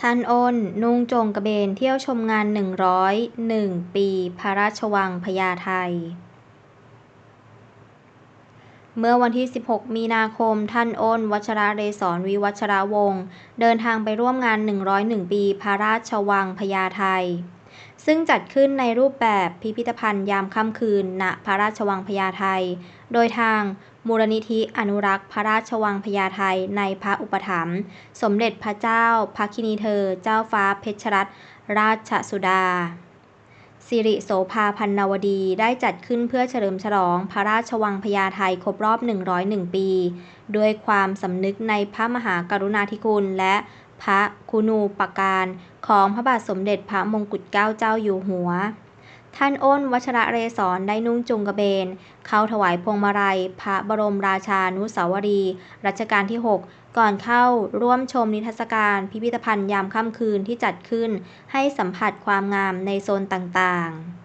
ท่านอ้นนุ่งโจงกระเบนเที่ยวชมงาน101ปีพระราชวังพญาไทเมื่อวันที่ 16 มีนาคม ท่านอ้น วัชระเรศรวิวัชระวงศ์ เดินทางไปร่วมงาน 101 ปี พระราชวังพญาไท ซึ่งจัดขึ้นในรูปแบบพิพิธภัณฑ์ยามค่ำคืน ณ พระราชวังพญาไท โดยทางมูลนิธิอนุรักษ์พระราชวังพญาไทในพระอุปถัมภ์สมเด็จพระเจ้าพระคินีเธอ เจ้าฟ้าเพชรรัตนราชสุดาสิริโสภาพันนวดีได้จัดขึ้นเพื่อเฉลิมฉลองพระราชวังพญาไทครบรอบ 101 ปี ด้วยความสำนึกในพระมหากรุณาธิคุณและ พระคุณูปการของพระบาทสมเด็จพระมงกุฎเกล้าเจ้าอยู่หัว ท่านอ้นวัชระเรศรได้นุ่งจุงกระเบน เข้าถวายพวงมาลัย พระบรมราชานุสาวรีย์รัชกาลที่ 6 ก่อนเข้าร่วมชมนิทรรศการพิพิธภัณฑ์ยามค่ำคืนที่จัดขึ้น ให้สัมผัสความงามในโซนต่างๆ